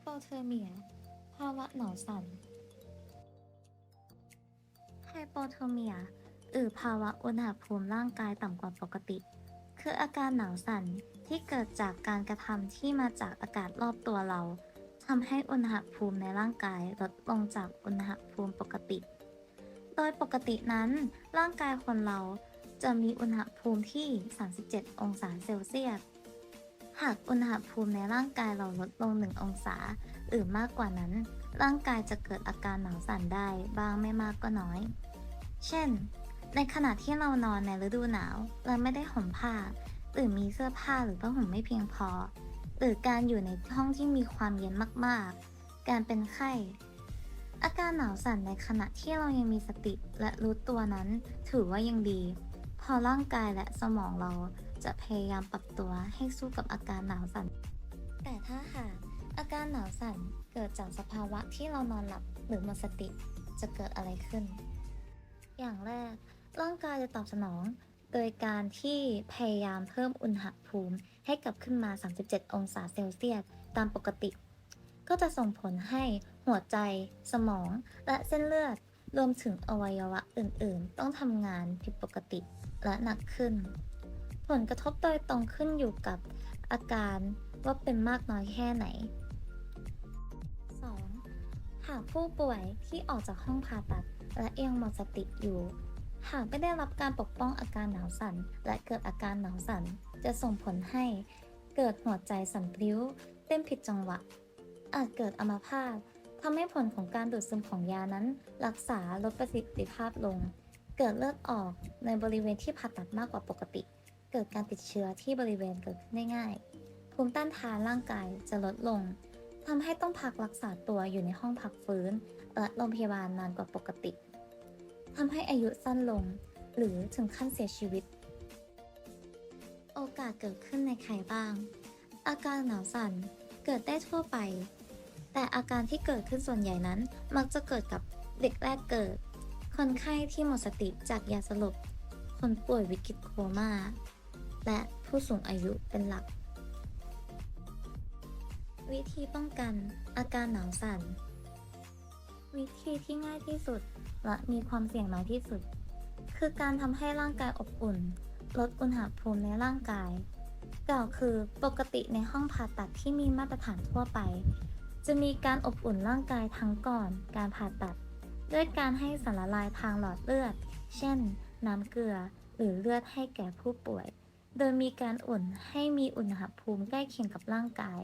โปเทอร์เมีย ภาวะหนาวสั่นไฮโปเทอร์เมียหรือภาวะอุณหภูมิร่างกายต่ำกว่าปกติ คืออาการหนาวสั่นที่เกิดจากการกระทำที่มาจากอากาศรอบตัวเราทำให้อุณหภูมิในร่างกายลดลงจากอุณหภูมิปกติ โดยปกตินั้น ร่างกายคนเราจะมีอุณหภูมิที่ 37 องศาเซลเซียส หากอุณหภูมิในร่างกายเราลดลง 1 องศา หรือมากกว่านั้น ร่างกายจะเกิดอาการหนาวสั่นได้บางไม่มากก็น้อย เช่น ในขณะที่เรานอนในฤดูหนาว เราไม่ได้ห่มผ้า หรือมีเสื้อผ้าหรือผ้าห่มไม่เพียงพอ หรือการอยู่ในห้องที่มีความเย็นมากๆ การเป็นไข้ อาการหนาวสั่นในขณะที่เรายังมีสติและรู้ตัวนั้น ถือว่ายังดี พอร่างกายและสมองเรา จะพยายามปรับตัวให้สู้กับอาการหนาวสั่น แต่ถ้าหากอาการหนาวสั่นเกิดจากสภาวะที่เรานอนหลับหรือหมดสติจะเกิดอะไรขึ้น อย่างแรก ร่างกายจะตอบสนอง โดยการที่พยายามเพิ่มอุณหภูมิให้กลับขึ้นมา 37 องศาเซลเซียสตามปกติ ก็จะส่งผลให้หัวใจ สมอง และเส้นเลือดรวมถึงอวัยวะอื่น ๆ ต้องทำงานผิดปกติและหนักขึ้น ผลกระทบโดยตรงขึ้นอยู่กับอาการว่าเป็นมากน้อยแค่ไหน 2. หากผู้ป่วยที่ออกจากห้องผ่าตัด และยังหมดสติอยู่ หากไม่ได้รับการปกป้องอาการหนาวสั่น และเกิดอาการหนาวสั่น จะส่งผลให้เกิดหัวใจสั่นพลิ้ว เต้นผิดจังหวะ อาจเกิดอัมพาตทำให้ผลของการดูดซึมของยานั้น รักษาลดประสิทธิภาพลง เกิดเลือดออกในบริเวณที่ผ่าตัดมากกว่าปกติ เกิดการติดเชื้อที่บริเวณเกิดขึ้นได้ง่าย ภูมิต้านทานร่างกายจะลดลงทำให้ต้องพักรักษาตัวอยู่ในห้องพักฟื้นและโรงพยาบาลนานกว่าปกติทำให้อายุสั้นลง หรือถึงขั้นเสียชีวิต โอกาสเกิดขึ้นในใครบ้าง อาการหนาวสั่นเกิดได้ทั่วไป แต่อาการที่เกิดขึ้นส่วนใหญ่นั้น มักจะเกิดกับเด็กแรกเกิด คนไข้ที่หมดสติจากยาสลบ คนป่วยวิกฤตโคม่า และผู้สูงอายุเป็นหลัก วิธีป้องกันอาการหนาวสั่น วิธีที่ง่ายที่สุดและมีความเสี่ยงน้อยที่สุด คือการทำให้ร่างกายอบอุ่น ลดอุณหภูมิในร่างกายกล่าวคือปกติในห้องผ่าตัดที่มีมาตรฐานทั่วไป จะมีการอบอุ่นร่างกายทั้งก่อนการผ่าตัด ด้วยการให้สารละลายทางหลอดเลือด เช่น น้ำเกลือหรือเลือดให้แก่ผู้ป่วย โดยมีการอุ่นให้มีอุณหภูมิใกล้เคียงกับร่างกาย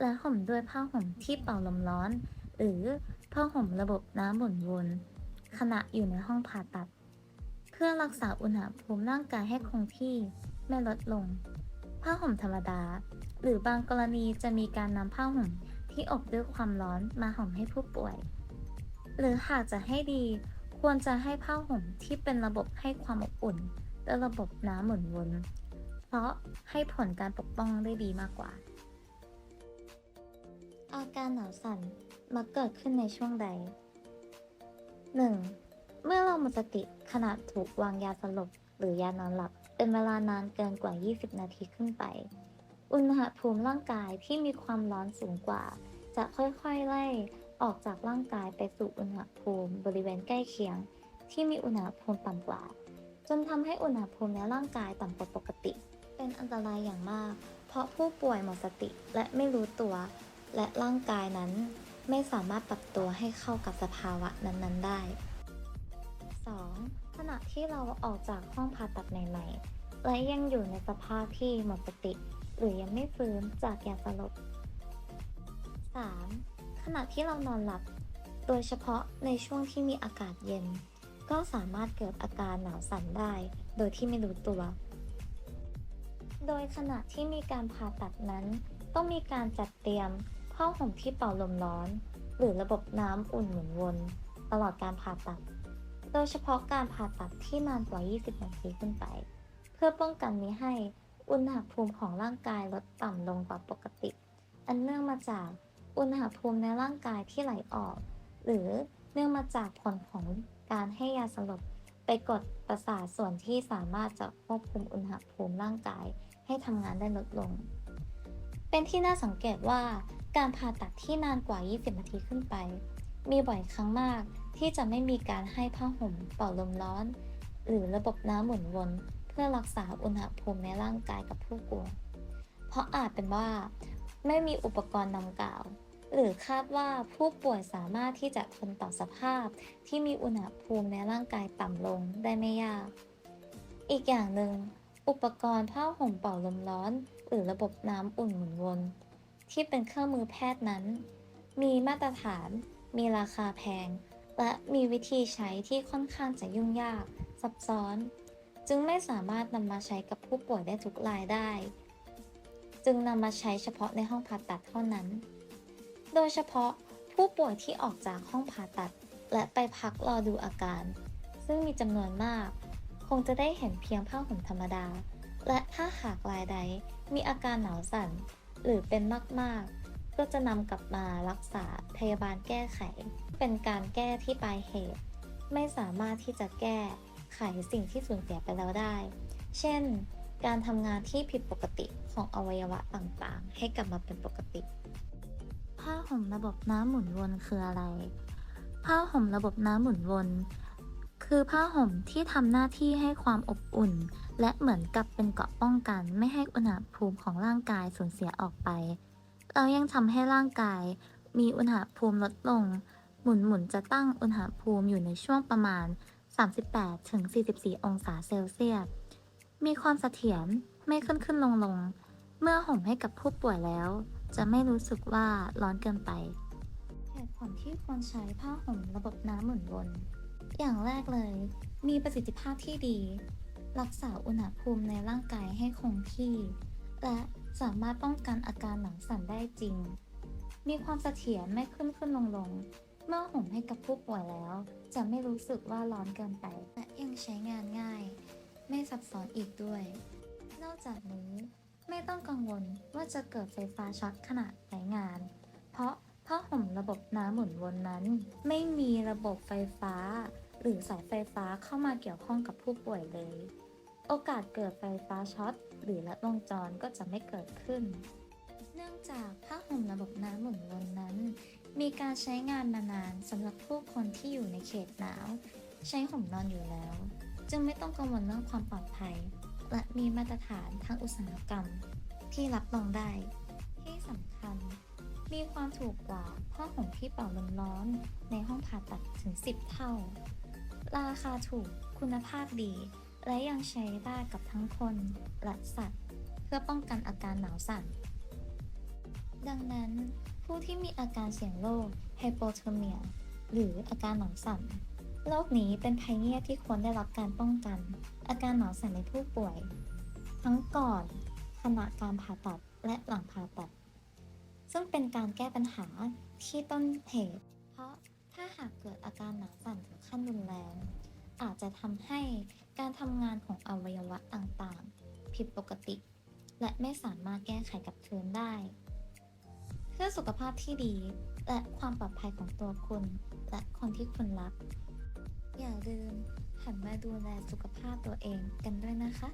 และห่มด้วยผ้าห่มที่เป่าลมร้อน หรือผ้าห่มระบบน้ำหมุนวนขณะอยู่ในห้องผ่าตัด เพื่อรักษาอุณหภูมิร่างกายให้คงที่ไม่ลดลง ผ้าห่มธรรมดา หรือบางกรณีจะมีการนำผ้าห่มที่อบด้วยความร้อนมาห่มให้ผู้ป่วย หรือหากจะให้ดีควรจะให้ผ้าห่มที่เป็นระบบให้ความอบอุ่นและระบบน้ำหมุนวน เพราะให้ผลการปกป้องได้ดีมากกว่า อาการหนาวสั่นมักเกิดขึ้นในช่วงใด 1. เมื่อเราหมดสติขณะถูกวางยาสลบหรือยานอนหลับ เป็นเวลานานเกินกว่า 20 นาทีขึ้นไป อุณหภูมิร่างกายที่มีความร้อนสูงกว่า จะค่อยๆไล่ออกจากร่างกายไปสู่อุณหภูมิบริเวณใกล้เคียง ที่มีอุณหภูมิต่ำกว่า จนทำให้อุณหภูมิในร่างกายต่ำกว่าปกติ เป็นอันตรายอย่างมาก เพราะผู้ป่วยหมดสติและไม่รู้ตัว และร่างกายนั้นไม่สามารถปรับตัวให้เข้ากับสภาวะนั้นๆได้ 2. ขณะที่เราออกจากห้องผ่าตัดใหม่ ๆ และยังอยู่ในสภาพที่หมดสติ หรือยังไม่ฟื้นจากยาสลบ 3. ขณะที่เรานอนหลับ โดยเฉพาะในช่วงที่มีอากาศเย็น ก็สามารถเกิดอาการหนาวสั่นได้ โดยที่ไม่รู้ตัว โดยขณะที่มีการผ่าตัดนั้น ต้องมีการจัดเตรียมผ้าห่มที่เป่าลมร้อน หรือระบบน้ำอุ่นหมุนวน ตลอดการผ่าตัด โดยเฉพาะการผ่าตัดที่นานกว่า 20 นาทีขึ้นไป เพื่อป้องกันมิให้อุณหภูมิของร่างกายลดต่ำลงกว่าปกติ อันเนื่องมาจากอุณหภูมิในร่างกายที่ไหลออก หรือเนื่องมาจากผลของการให้ยาสลบไปกดประสาทส่วนที่สามารถจะควบคุมอุณหภูมิร่างกาย ให้ทำงานได้ลดลง เป็นที่น่าสังเกตว่าการผ่าตัดที่นานกว่า 20 นาทีขึ้นไป มีบ่อยครั้งมากที่จะไม่มีการให้ผ้าห่มเป่าลมร้อน หรือระบบน้ำหมุนวนเพื่อรักษาอุณหภูมิในร่างกายกับผู้ป่วย เพราะอาจเป็นว่า ไม่มีอุปกรณ์ดังกล่าว หรือคาดว่าผู้ป่วยสามารถที่จะทนต่อสภาพที่มีอุณหภูมิในร่างกายต่ำลงได้ไม่ยาก อีกอย่างหนึ่ง อุปกรณ์ผ้าห่มเป่าลมร้อน หรือระบบน้ำอุ่นหมุนวน ที่เป็นเครื่องมือแพทย์นั้น มีมาตรฐาน มีราคาแพง และมีวิธีใช้ที่ค่อนข้างจะยุ่งยาก ซับซ้อน จึงไม่สามารถนำมาใช้กับผู้ป่วยได้ทุกรายได้ จึงนำมาใช้เฉพาะในห้องผ่าตัดเท่านั้น โดยเฉพาะผู้ป่วยที่ออกจากห้องผ่าตัด และไปพักรอดูอาการ ซึ่งมีจำนวนมาก คงจะได้เห็นเพียงผ้าห่มธรรมดา และถ้าหากรายใดมีอาการหนาวสั่น หรือเป็นมากๆ ก็จะนำกลับมารักษาพยาบาลแก้ไข เป็นการแก้ที่ปลายเหตุ ไม่สามารถที่จะแก้ไขสิ่งที่สูญเสียไปแล้วได้ เช่น การทำงานที่ผิดปกติของอวัยวะต่างๆ ให้กลับมาเป็นปกติ ผ้าห่มระบบน้ำหมุนวนคืออะไร ผ้าห่มระบบน้ำหมุนวน คือผ้าห่มที่ทำหน้าที่ให้ความอบอุ่น และเหมือนกับเป็นเกราะป้องกันไม่ให้อุณหภูมิของร่างกายสูญเสียออกไป เรายังทำให้ร่างกาย มีอุณหภูมิลดลง หมุนหมุนๆจะตั้งอุณหภูมิอยู่ในช่วงประมาณ 38-44 องศาเซลเซียส มีความเสถียรไม่ขึ้นขึ้นลงลง เมื่อห่มให้กับผู้ป่วยแล้ว จะไม่รู้สึกว่าร้อนเกินไป เหตุผลที่ควรใช้ผ้าห่มระบบน้ำหมุนวน อย่างแรกเลย มีประสิทธิภาพที่ดี รักษาอุณหภูมิในร่างกายให้คงที่ และสามารถป้องกันอาการหนังสั่นได้จริง มีความเสถียรไม่ขึ้นขึ้นลงลงเมื่อห่มให้กับผู้ป่วยแล้ว จะไม่รู้สึกว่าร้อนเกินไป และยังใช้งานง่าย ไม่ซับซ้อนอีกด้วย นอกจากนี้ไม่ต้องกังวลว่าจะเกิดไฟฟ้าช็อตขณะใช้งาน เพราะผ้าห่มระบบน้ำหมุนวนนั้น ไม่มีระบบไฟฟ้า หรือสายไฟฟ้าเข้ามาเกี่ยวข้องกับผู้ป่วยเลย โอกาสเกิดไฟฟ้าช็อตหรือลัดวงจรก็จะไม่เกิดขึ้น เนื่องจากผ้าห่มระบบน้ำหมุนวนนั้น มีการใช้งานมานานสำหรับผู้คนที่อยู่ในเขตหนาว ใช้ห่มนอนอยู่แล้ว จึงไม่ต้องกังวลเรื่องความปลอดภัย และมีมาตรฐานทางอุตสาหกรรม ที่รับรองได้ ที่สำคัญมีความถูกกว่าผ้าห่มที่เป่าลมร้อนในห้องผ่าตัดถึง 10 เท่า ราคาถูกคุณภาพดี และยังใช้ได้กับทั้งคนและสัตว์ เพื่อป้องกันอาการหนาวสั่น ดังนั้น ผู้ที่มีอาการเสี่ยงโรคไฮโปเทอร์เมียหรืออาการหนาวสั่นโรคนี้เป็นภัยเงียบที่ควรได้รับการป้องกัน อาการหนาวสั่นในผู้ป่วย ทั้งก่อนขณะการผ่าตัดและหลังผ่าตัด ซึ่งเป็นการแก้ปัญหาที่ต้นเหตุ ถ้าหากเกิดอาการหนาวสั่นถึงขั้นรุนแรง อาจจะทำให้การทำงานของอวัยวะต่างๆ ผิดปกติ และไม่สามารถแก้ไขกับเทินได้ เพื่อสุขภาพที่ดีและความปลอดภัยของตัวคุณ และคนที่คุณรัก อย่าลืมหันมาดูแลสุขภาพตัวเองกันด้วยนะคะ